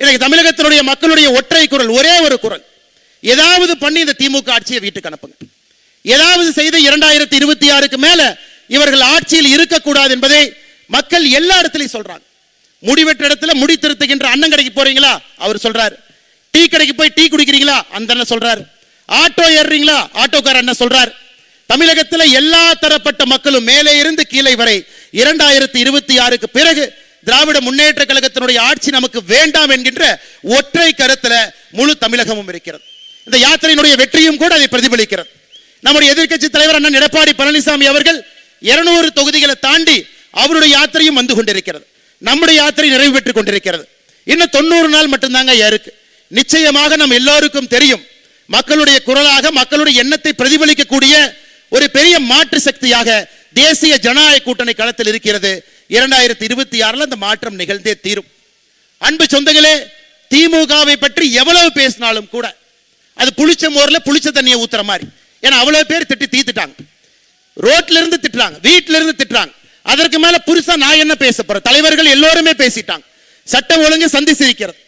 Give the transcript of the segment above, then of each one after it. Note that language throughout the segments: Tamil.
இன்னைக்கு தமிழகத்தினுடைய மக்களுடைய ஒற்றை குரல் ஒரே ஒரு குரல். ஏதாவது பண்ணி இந்த திமுக ஆட்சியை வீட்டுக்கு அனுப்புங்க. ஏதாவது செய்து இரண்டாயிரத்தி இருபத்தி ஆறுக்கு மேல இவர்கள் ஆட்சியில் இருக்கக்கூடாது என்பதை மக்கள் எல்லா இடத்துலையும் சொல்றாங்க. முடிவெற்ற இடத்துல முடி திருத்துகின்ற அண்ணன் கடைக்கு போறீங்களா? அவர் சொல்றாரு. டீ கடைக்கு போய் டீ குடிக்கிறீங்களா? அந்த அண்ணன் சொல்றாரு. ஆட்டோ ஏறுறீங்களா? ஆட்டோக்கார அண்ணன் சொல்றாரு. தமிழகத்தில் எல்லா தரப்பட்ட மக்களும் மேலே இருந்து கீழே வரை இரண்டாயிரத்தி இருபத்தி ஆறுக்கு பிறகு திராவிட முன்னேற்ற கழகத்தினுடைய ஆட்சி நமக்கு வேண்டாம் என்கின்ற ஒற்றை கருத்துல முழு தமிழகமும் இருக்கிறது. இந்த யாத்திரையினுடைய வெற்றியும் கூட அதை பிரதிபலிக்கிறது. நம்முடைய எதிர்கட்சி தலைவர் அண்ணன் எடப்பாடி பழனிசாமி அவர்கள் இருநூறு தொகுதிகளை தாண்டி அவருடைய யாத்திரையும் வந்து கொண்டிருக்கிறது. நம்முடைய யாத்திரை நிறைவு பெற்றுக் கொண்டிருக்கிறது. இன்னும் தொண்ணூறு நாள் மட்டும்தாங்க இருக்கு. நிச்சயமாக நம்ம எல்லோருக்கும் தெரியும். மக்களுடைய குரலாக மக்களுடைய எண்ணத்தை பிரதிபலிக்கக்கூடிய ஒரு பெரிய மாற்று சக்தியாக தேசிய ஜனநாயக கூட்டணி களத்தில் இருக்கிறது. இரண்டாயிரத்தி இருபத்தி ஆறுல அந்த மாற்றம் நிகழ்ந்தே தீரும். அன்பு சொந்தங்களே திமுகவை பற்றி எவ்வளவு பேசினாலும் கூட அது புளிச்ச மோர்ல புளிச்ச தண்ணியை ஊத்துற மாதிரி. ஏன்னா அவ்வளவு பேர் திட்டி தீத்துட்டாங்க. ரோட்ல இருந்து திட்டுறாங்க வீட்டில இருந்து திட்டுறாங்க. அதற்கு மேல புதுசா நான் என்ன பேச போறேன்? தலைவர்கள் எல்லோருமே பேசிட்டாங்க. சட்டம் ஒழுங்கு சந்தி சிரிக்கிறது.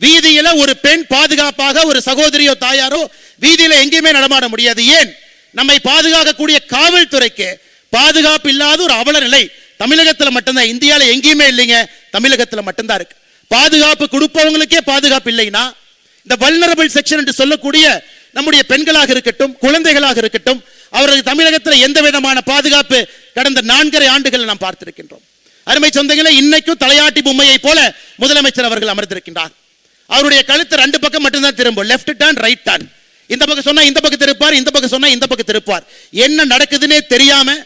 வீதியில ஒரு பெண் பாதுகாப்பாக ஒரு சகோதரியோ தாயாரோ வீதியில எங்கேயுமே நடமாட முடியாது. ஏன்? நம்மை பாதுகாக்கக்கூடிய காவல்துறைக்கு பாதுகாப்பு இல்லாத ஒரு அவல நிலை தமிழகத்துல மட்டும்தான் இந்தியால எங்கேயுமே இல்லைங்க. தமிழகத்துல மட்டும்தான் இருக்கு. பாதுகாப்பு கொடுப்பவங்களுக்கே பாதுகாப்பு இல்லைன்னா இந்த வல்னரபிள் செக்ஷன் என்று சொல்லக்கூடிய நம்முடைய பெண்களாக இருக்கட்டும் குழந்தைகளாக இருக்கட்டும் அவர்கள் தமிழகத்தில் எந்த விதமான பாதுகாப்பு கடந்த நான்கரை ஆண்டுகள் நாம் பார்த்திருக்கின்றோம். அருமை சொந்தங்களே இன்னைக்கும் தலையாட்டி பொம்மையை போல முதலமைச்சர் அவர்கள் அமர்ந்திருக்கின்றார். அவருடைய கழுத்து ரெண்டு பக்கம் மட்டும்தான் திரும்பும். லெஃப்ட் டர்ன் ரைட் டர்ன் இந்த பக்கம் சொன்னா இந்த பக்கம் திருப்பார் இந்த பக்கம் சொன்னா இந்த பக்கம் திருப்பார் என்ன நடக்குதுன்னே தெரியாம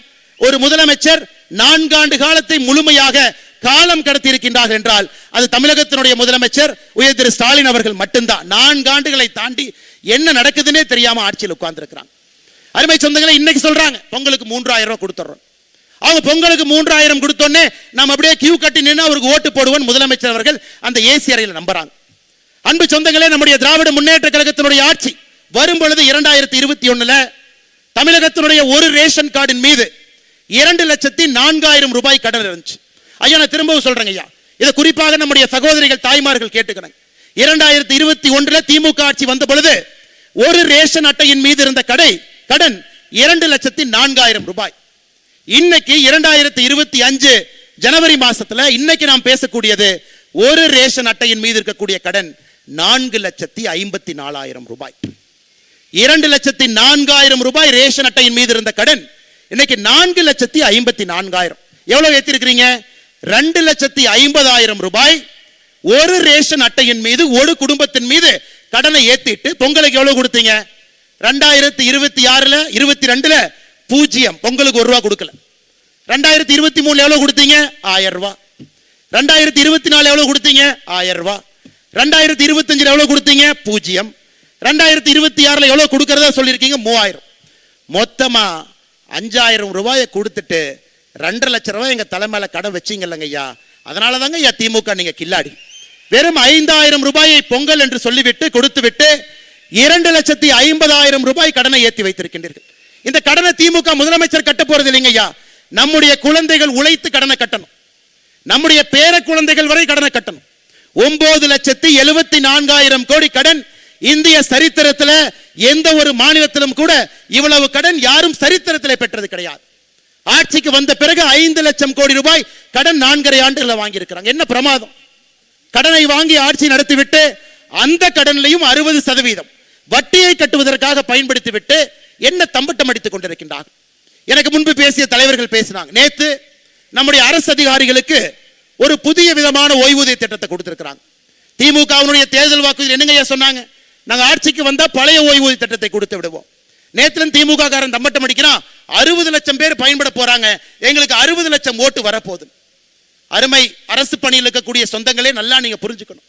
ஒரு முதலமைச்சர் நான்காண்டு காலத்தை முழுமையாக காலம் கடத்தி இருக்கின்றார் என்றால் அது தமிழகத்தினுடைய முதலமைச்சர் உயர் திரு ஸ்டாலின் அவர்கள் மட்டும்தான். நான்காண்டுகளை தாண்டி என்ன நடக்குதுன்னே தெரியாம ஆட்சியில் உட்கார்ந்துருக்கிறாங்க. அருமை சொந்தங்களை இன்னைக்கு சொல்றாங்க பொங்கலுக்கு மூன்றாயிரம் ரூபாய் கொடுத்துறோம். அவங்க பொங்கலுக்கு மூன்றாயிரம் கொடுத்தோன்னே நம்ம அப்படியே கியூ கட்டி நின்று அவருக்கு ஓட்டு போடுவோம் முதலமைச்சர் அவர்கள் அந்த ஏசி அறையில் நம்புறாங்க. அன்பு சொந்தங்களே நம்முடைய திராவிட முன்னேற்ற கழகத்தினுடைய ஆட்சி வரும் பொழுது இரண்டாயிரத்தி இருபத்தி ஒண்ணுல தமிழகத்தினுடைய ஒரு ரேஷன் கார்டின் மீது இரண்டு லட்சத்தி நான்காயிரம் ரூபாய் கடன் இருந்துச்சு. ஐயா நான் திரும்பவும் சொல்றேங்க ஐயா. இதை குறிப்பாக நம்முடைய சகோதரிகள் தாய்மார்கள் கேட்டுக்கிறாங்க இரண்டாயிரத்தி இருபத்தி ஒன்றுல திமுக ஆட்சி வந்த பொழுது ஒரு ரேஷன் அட்டையின் மீது இருந்த கடை கடன் இரண்டு லட்சத்தி நான்காயிரம் ரூபாய். இன்னைக்கு இரண்டாயிரத்தி இருபத்தி அஞ்சு ஜனவரி மாசத்துல இன்னைக்கு நாம் பேசக்கூடியது ஒரு ரேஷன் அட்டையின் மீது இருக்கக்கூடிய கடன் நான்கு லட்சத்தி ஐம்பத்தி நாலாயிரம் ரூபாய். இரண்டு லட்சத்தி நான்காயிரம் ரூபாய் ரேஷன் அட்டையின் மீது இருந்த கடன் இன்னைக்கு நான்கு லட்சத்தி ஐம்பத்தி நான்காயிரம். எவ்வளவு ஏற்றிருக்கிறீங்க ரெண்டு லட்சத்தி ஐம்பதாயிரம் ரூபாய். ஒரு ரேஷன் அட்டையின் மீது ஒரு குடும்பத்தின் மீது கடனை ஏத்திட்டு பொங்கலுக்கு எவ்வளவு கொடுத்தீங்க? ரெண்டாயிரத்தி இருபத்தி ஆறுல இருபத்தி ரெண்டுல பூஜ்ஜியம். பொங்கலுக்கு ஒரு ரூபா கொடுக்கல. ரெண்டாயிரத்தி இருபத்தி மூணுல எவ்வளவு கொடுத்தீங்க? ஆயிரம் ரூபா. ரெண்டாயிரத்தி இருபத்தி நாலு எவ்வளவு கொடுத்தீங்க? ஆயிரம் ரூபா. ரெண்டாயிரத்தி இருபத்தஞ்சுல எவ்வளவு கொடுத்தீங்க? பூஜ்ஜியம். ரெண்டாயிரத்தி இருபத்தி ஆறுல எவ்வளவு கொடுக்கறதா சொல்லியிருக்கீங்க? மூவாயிரம். மொத்தமா அஞ்சாயிரம் ரூபாயை கொடுத்துட்டு ரெண்டரை லட்ச ரூபாய் எங்க தலைமையில் கடன் வச்சிங்கல்லங்க ஐயா. அதனால தாங்க ஐயா திமுக நீங்க கில்லாடி. வெறும் ஐந்தாயிரம் ரூபாயை பொங்கல் என்று சொல்லிவிட்டு கொடுத்து விட்டு இரண்டு லட்சத்தி ஐம்பதாயிரம் ரூபாய் கடனை ஏற்றி வைத்திருக்கின்றீர்கள். இந்த கடனை திமுக முதலமைச்சர் கட்ட போறது இல்லைங்க ஐயா. நம்முடைய குழந்தைகள் உழைத்து கடனை கட்டணும். நம்முடைய பேர குழந்தைகள் வரை கடனை கட்டணும். ஒன்பது லட்சத்தி எழுபத்தி நான்காயிரம் கோடி கடன் இந்திய சரித்திரத்துல எந்த ஒரு மாநிலத்திலும் கூட இவ்வளவு கடன் யாரும் சரித்திரத்தில் பெற்றது கிடையாது. ஆட்சிக்கு வந்த பிறகு ஐந்து லட்சம் கோடி ரூபாய் கடன் நான்கரை ஆண்டுகளை வாங்கியிருக்கிறாங்க. என்ன பிரமாதம்? கடனை வாங்கி ஆட்சி நடத்திவிட்டு அந்த கடன்லையும் அறுபது சதவீதம். வட்டியை கட்டுவதற்காக பயன்படுத்திவிட்டு என்ன தம்பட்டம் அடித்துக் கொண்டிருக்கின்றார்? எனக்கு முன்பு பேசிய தலைவர்கள் பேசினாங்க. நேத்து நம்முடைய அரசு அதிகாரிகளுக்கு ஒரு புதிய விதமான ஓய்வூதிய திட்டத்தை கொடுத்திருக்கிறாங்க. திமுகவினுடைய தேர்தல் வாக்குறுதி என்னங்க சொன்னாங்க? நாங்கள் ஆட்சிக்கு வந்தால் பழைய ஓய்வூதிய திட்டத்தை கொடுத்து விடுவோம். நேற்றுல திமுக காரன் தம்பட்டம் அடிக்கிறான் அறுபது லட்சம் பேர் பயன்பட போறாங்க. எங்களுக்கு அறுபது லட்சம் ஓட்டு வரப்போகுது. அருமை அரசு பணியில் இருக்கக்கூடிய சொந்தங்களே நல்லா நீங்க புரிஞ்சுக்கணும்.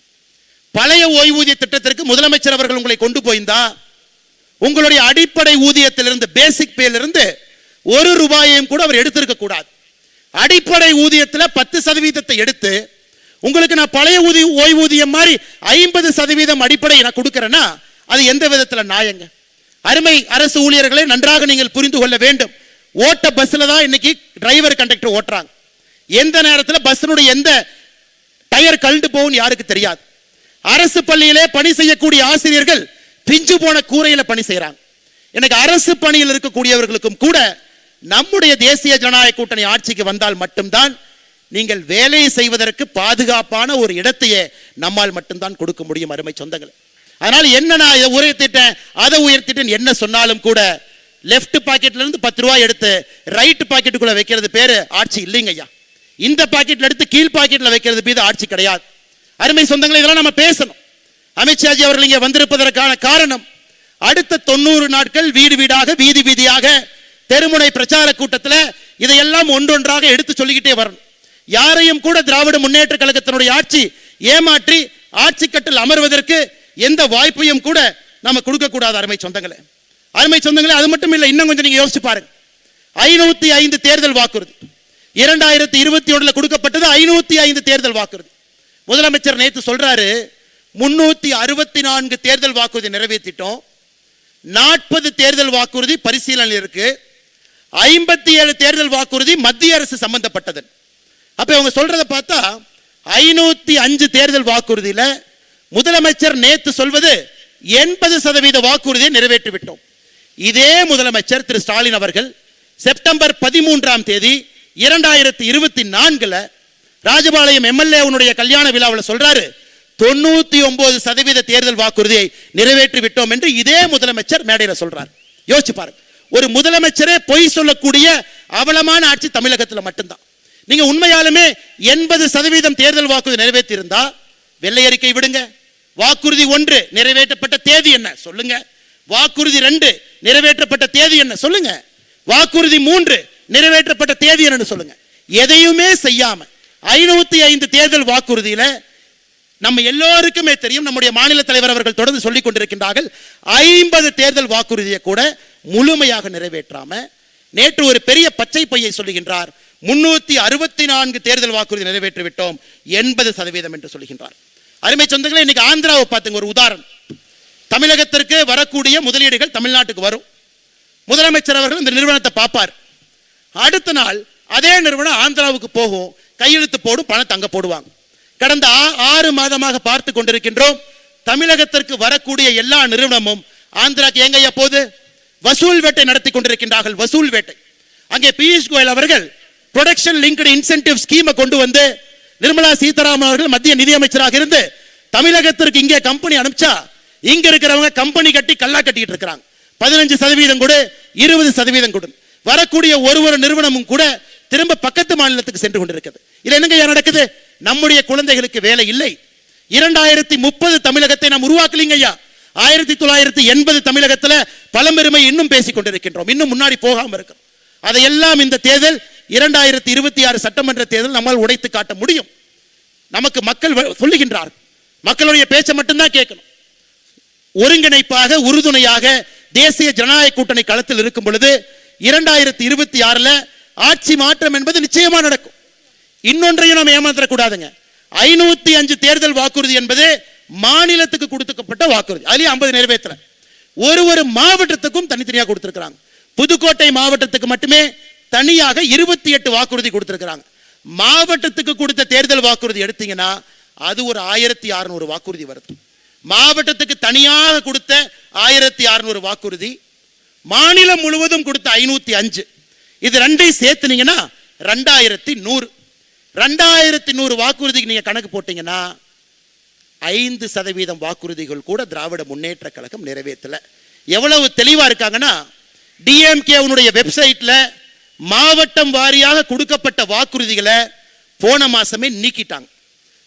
பழைய ஓய்வூதிய திட்டத்திற்கு முதலமைச்சர் அவர்கள் உங்களை கொண்டு போயிருந்தா உங்களுடைய அடிப்படை ஊதியத்திலிருந்து பேசிக் பேலிருந்து ஒரு ரூபாயையும் கூட அவர் எடுத்திருக்க கூடாது அடிப்படை ஊதியத்தில் பத்து சதவீதத்தை எடுத்து உங்களுக்கு நான் பழைய ஊதிய ஓய்வூதியம் மாதிரி ஐம்பது சதவீதம் அடிப்படை நான் கொடுக்கறேன்னா அது எந்த விதத்தில் நாயங்க அருமை அரசு ஊழியர்களை நன்றாக நீங்கள் புரிந்து கொள்ள வேண்டும். ஓட்ட பஸ்ஸில் தான் இன்னைக்கு டிரைவர் கண்டக்டர் ஓட்டுறாங்க. எந்த நேரத்தில் பஸ்ஸினுடைய எந்த டயர் கழுந்து போகும் யாருக்கு தெரியாது. அரசு பள்ளியிலே பணி செய்யக்கூடிய ஆசிரியர்கள் பிஞ்சு போன கூரையில் பணி செய்கிறாங்க எனக்கு அரசு பணியில் இருக்கக்கூடியவர்களுக்கும் கூட நம்முடைய தேசிய ஜனநாயக கூட்டணி ஆட்சிக்கு வந்தால் மட்டும்தான் நீங்கள் வேலையை செய்வதற்கு பாதுகாப்பான ஒரு இடத்தையே நம்மால் மட்டும்தான் கொடுக்க முடியும் அருமை சொந்தங்களை. அதனால் என்ன நான் இதை உயர்த்திட்டேன் அதை உயர்த்திட்டேன் என்ன சொன்னாலும் கூட லெஃப்ட் பாக்கெட்ல இருந்து பத்து ரூபாய் எடுத்து ரைட் பாக்கெட்டுக்குள்ள வைக்கிறது பேரு ஆட்சி இல்லைங்க ஐயா. இந்த பாக்கெட்ல எடுத்து கீழ் பாக்கெட்ல வைக்கிறது மீது ஆட்சி கிடையாது. அருமை சொந்தங்களை இதெல்லாம் நம்ம பேசணும். அமித்ஷாஜி அவர்கள் இங்கே வந்திருப்பதற்கான காரணம் அடுத்த தொண்ணூறு நாட்கள் வீடு வீடாக வீதி வீதியாக தெருமுனை பிரச்சார கூட்டத்தில் இதையெல்லாம் ஒன்றொன்றாக எடுத்து சொல்லிக்கிட்டே வரணும். யாரையும் கூட திராவிட முன்னேற்ற கழகத்தினுடைய ஆட்சி ஏமாற்றி ஆட்சி கட்டில் அமர்வதற்கு எந்த வாய்ப்பையும் கூட நம்ம கொடுக்கக்கூடாது அருமை சொந்தங்களை. அருமை சொந்தங்களே அது மட்டும் இல்லை இன்னும் கொஞ்சம் நீங்க யோசிச்சு பாருங்க. ஐநூத்தி ஐந்து தேர்தல் வாக்குறுதி. இரண்டாயிரத்தி இருபத்தி ஒன்றில் கொடுக்கப்பட்டது ஐநூத்தி ஐந்து தேர்தல் வாக்குறுதி. முதலமைச்சர் நேற்று சொல்றாரு முன்னூத்தி அறுபத்தி நான்கு தேர்தல் வாக்குறுதி நிறைவேற்றிட்டோம். நாற்பது தேர்தல் வாக்குறுதி பரிசீலனை இருக்கு. ஐம்பத்தி ஏழு தேர்தல் வாக்குறுதி மத்திய அரசு சம்பந்தப்பட்டது. அப்போ இவங்க சொல்றத பார்த்தா ஐநூத்தி அஞ்சு தேர்தல் வாக்குறுதியில முதலமைச்சர் நேற்று சொல்வது எண்பது சதவீத வாக்குறுதியை நிறைவேற்றி விட்டோம் இதே முதலமைச்சர் திரு ஸ்டாலின் அவர்கள் செப்டம்பர் பதிமூன்றாம் தேதி இரண்டாயிரத்தி இருபத்தி நான்குல ராஜபாளையம் எம்எல்ஏ கல்யாண விழாவில் சொல்றாரு தொண்ணூத்தி ஒன்பது சதவீத தேர்தல் வாக்குறுதியை நிறைவேற்றி விட்டோம் என்று இதே முதலமைச்சர் மேடையில் சொல்றார். யோசிச்சு பாருங்க. ஒரு முதலமைச்சரே பொய் சொல்லக்கூடிய அவலமான ஆட்சி தமிழகத்தில் மட்டும்தான். நீங்க உண்மையாலுமே எண்பது சதவீதம் தேர்தல் வாக்குறுதி நிறைவேற்றியிருந்தா வெள்ளை அறிக்கை விடுங்க. வாக்குறுதி ஒன்று நிறைவேற்றப்பட்ட தேதி என்ன? சொல்லுங்க. வாக்குறுதி ரெண்டு நிறைவேற்றப்பட்ட தேதி என்ன? சொல்லுங்க. வாக்குறுதி மூன்று நிறைவேற்றப்பட்ட தேதி என்னன்னு சொல்லுங்க. எதையுமே செய்யாம ஐநூத்தி ஐந்து தேர்தல் வாக்குறுதியில நம்ம எல்லோருக்குமே தெரியும் நம்முடைய மாநில தலைவர் அவர்கள் தொடர்ந்து சொல்லிக் கொண்டிருக்கின்றார்கள் ஐம்பது தேர்தல் வாக்குறுதியை கூட முழுமையாக நிறைவேற்றாம நேற்று ஒரு பெரிய பச்சை பையை சொல்லுகின்றார். முன்னூத்தி அறுபத்தி நான்கு தேர்தல் வாக்குறுதி நிறைவேற்றி விட்டோம் எண்பது சதவீதம் என்று சொல்கின்றார். அருமை சொந்தங்களை இன்னைக்கு ஆந்திராவை பார்த்துங்க ஒரு உதாரணம். தமிழகத்திற்கு வரக்கூடிய முதலீடுகள் தமிழ்நாட்டுக்கு வரும். முதலமைச்சர் அவர்கள் இந்த நிறுவனத்தை பார்ப்பார். அடுத்த நாள் அதே நிறுவனம் ஆந்திராவுக்கு போகும் கையெழுத்து போடும் பணத்தை அங்கே போடுவாங்க. கடந்த ஆறு மாதமாக பார்த்து கொண்டிருக்கின்றோம் தமிழகத்திற்கு வரக்கூடிய எல்லா நிறுவனமும் ஆந்திராக்கு எங்க ஐயா வசூல் வேட்டை நடத்தி கொண்டிருக்கின்றார்கள் வசூல் வேட்டை. அங்கே பியூஷ் கோயல் அவர்கள் ப்ரொடக்ஷன் லிங்க்டு இன்சென்டிவ் ஸ்கீமை கொண்டு வந்து நிர்மலா சீதாராமன் அவர்கள் மத்திய நிதியமைச்சராக இருந்து தமிழகத்திற்கு இங்கே கம்பெனி அனுப்பிச்சா இங்க இருக்கிறவங்க கம்பெனி கட்டி கல்லா கட்டிட்டு இருக்கிறாங்க. பதினஞ்சு சதவீதம் கொடு இருபது சதவீதம் கொடு. வரக்கூடிய ஒரு ஒரு நிறுவனமும் கூட திரும்ப பக்கத்து மாநிலத்துக்கு சென்று கொண்டிருக்கிறது இது என்னங்க நடக்குது? நம்முடைய குழந்தைகளுக்கு வேலை இல்லை. இரண்டாயிரத்தி முப்பது தமிழகத்தை நாம் உருவாக்கலீங்க ஐயா. ஆயிரத்தி தொள்ளாயிரத்தி எண்பது தமிழகத்துல பழம்பெருமை இன்னும் பேசிக் கொண்டிருக்கின்றோம் இன்னும் முன்னாடி போகாமல் இருக்கிறோம் அதையெல்லாம் இந்த தேர்தல் இரண்டாயிரத்தி இருபத்தி ஆறு சட்டமன்ற தேர்தல் நம்மால் உடைத்து காட்ட முடியும். நமக்கு மக்கள் சொல்லுகின்றார்கள். சொல்லுகின்றார் மக்களுடைய பேச்சை மட்டும்தான் கேட்கணும். ஒருங்கிணைப்பாக உறுதுணையாக தேசிய ஜனநாயக கூட்டணி களத்தில் இருக்கும் பொழுது இரண்டாயிரத்தி இருபத்தி ஆறுல ஆட்சி மாற்றம் என்பது நிச்சயமா நடக்கும். இன்னொன்றையும் நம்ம ஏமாற்றக்கூடாதுங்க ஐநூத்தி அஞ்சு தேர்தல் வாக்குறுதி என்பது மாநிலத்துக்கு கொடுத்துக்கப்பட்ட வாக்குறுதி. அதுலயும் ஐம்பது நிறைவேற்றல ஒரு ஒரு மாவட்டத்துக்கும் தனித்தனியாக கொடுத்திருக்கிறாங்க. புதுக்கோட்டை மாவட்டத்துக்கு மட்டுமே தனியாக இருபத்தி எட்டு வாக்குறுதி கொடுத்துருக்குறாங்க. மாவட்டத்துக்கு கொடுத்த தேர்தல் வாக்குறுதி எடுத்தீங்கன்னா அது ஒரு ஆயிரத்தி அறநூறு வாக்குறுதி வருது. மாவட்டத்துக்கு தனியாக கொடுத்த ஆயிரத்தி அறுநூறு வாக்குறுதி மாநிலம் முழுவதும் கொடுத்த ஐநூற்றி அஞ்சு. இது ரெண்டையும் சேர்த்துனீங்கன்னா ரெண்டாயிரத்தி நூறு. ரெண்டாயிரத்தி நூறு வாக்குறுதிக்கு நீங்கள் கணக்கு போட்டிங்கன்னா ஐந்து சதவீதம் வாக்குறுதிகள் கூட திராவிட முன்னேற்ற கழகம் நிறைவேற்றல. எவ்வளவு தெளிவாக இருக்காங்கன்னா டிஎம்கே வெப்சைட்டில் மாவட்டம் வாரியாக கொடுக்கப்பட்ட வாக்குறுதிகளை போன மாசமே நீக்கிட்டாங்க.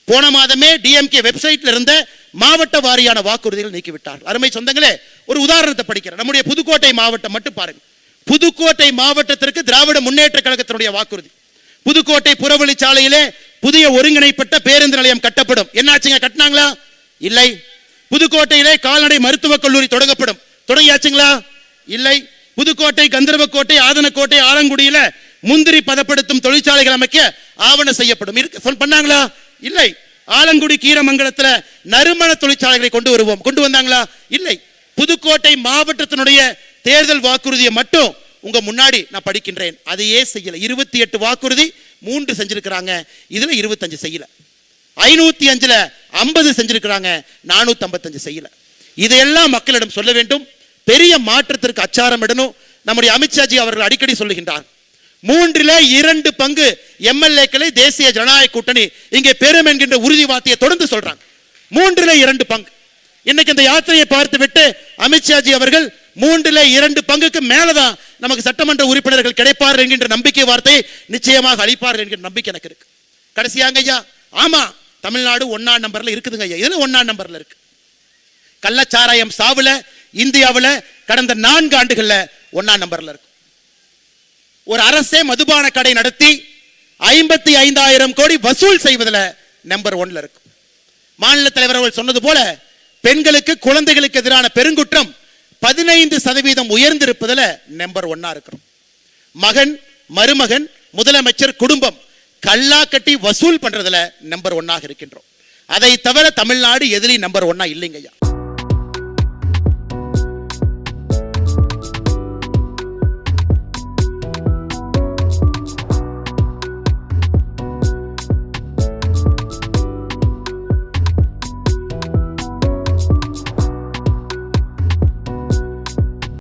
போன மாதமே டிஎம்கே வெப்சைட்ல இருந்த மாவட்ட வாரியான வாக்குறுதிகள் நீக்கிவிட்டார்கள் அருமை சொந்தங்களே ஒரு உதாரணத்தை படிக்கிறேன். நம்முடைய புதுக்கோட்டை மாவட்டம் மட்டும் பாருங்க. புதுக்கோட்டை மாவட்டத்திற்கு திராவிட முன்னேற்ற கழகத்தினுடைய வாக்குறுதி. புதுக்கோட்டை புறவழிச்சாலையிலே புதிய ஒருங்கிணைப்பட்ட பேருந்து நிலையம் கட்டப்படும். என்னாச்சுங்க கட்டினாங்களா? இல்லை. புதுக்கோட்டையிலே கால்நடை மருத்துவக் கல்லூரி தொடங்கப்படும். தொடங்கியாச்சுங்களா? இல்லை. புதுக்கோட்டை கந்தர்வக்கோட்டை ஆதனக்கோட்டை ஆலங்குடியில முந்திரி பதப்படுத்தும் தொழிற்சாலைகள் அமைக்க ஆவணம் செய்யப்படும். பண்ணாங்களா? இல்லை. ஆலங்குடி கீரமங்கலத்துல நறுமண தொழிற்சாலைகளை கொண்டு வருவோம். கொண்டு வந்தாங்களா? இல்லை. புதுக்கோட்டை மாவட்டத்தினுடைய தேர்தல் வாக்குறுதியை மட்டும் உங்க முன்னாடி நான் படிக்கின்றேன். அதையே செய்யல. இருபத்தி எட்டு வாக்குறுதி மூன்று செஞ்சிருக்கிறாங்க. இதுல இருபத்தஞ்சு செய்யல. ஐநூத்தி அஞ்சுல ஐம்பது செஞ்சிருக்கிறாங்க. நானூத்தி ஐம்பத்தஞ்சு செய்யல. இதையெல்லாம் மக்களிடம் சொல்ல வேண்டும். பெரிய மாற்றத்திற்கு அச்சாரம் இடணும் நம்முடைய அமித்ஷாஜி அவர்கள் அடிக்கடி சொல்லுகின்றார். மூன்றிலே இரண்டு பங்கு எம்எல்ஏக்களை தேசிய ஜனநாயக கூட்டணி இங்கே பெறும் என்கின்ற உறுதி வார்த்தையை தொடர்ந்து சொல்றாங்க. மூன்றிலே இரண்டு பங்கு. இன்னைக்கு இந்த யாத்திரையை பார்த்து விட்டு அமித்ஷாஜி அவர்கள் மூன்றில் இரண்டு பங்குக்கு மேலதான் நமக்கு சட்டமன்ற உறுப்பினர்கள் கிடைப்பார் என்கின்ற நம்பிக்கை வார்த்தை நிச்சயமாக அளிப்பார் என்கிற நம்பிக்கை எனக்கு இருக்கு. கடைசியாங்க ஐயா ஆமா தமிழ்நாடு ஒன்னாம் நம்பர்ல இருக்குதுங்க ஐயா. இதுல ஒன்னாம் நம்பர்ல இருக்கு? கள்ளச்சாராயம் சாவுல இந்தியாவுல கடந்த நான்கு ஆண்டுகள்ல ஒன்னா நம்பர்ல இருக்கு. ஒரு அரசே மதுபான கடை நடத்தி ஐம்பத்தி ஐந்தாயிரம் கோடி வசூல் செய்வதில் நம்பர் ஒன்ல இருக்கு. மாநில தலைவர் அவர்கள் சொன்னது போல பெண்களுக்கு குழந்தைகளுக்கு எதிரான பெருங்குற்றம் பதினைந்து சதவீதம் உயர்ந்திருப்பதில் நம்பர் ஒன்னா இருக்கிறோம். மகன் மருமகன் முதலமைச்சர் குடும்பம் கல்லா கட்டி வசூல் பண்றதுல நம்பர் ஒன்னாக இருக்கின்றோம். அதை தவிர தமிழ்நாடு எதிலையும் நம்பர் ஒன்னா இல்லைங்கய்யா.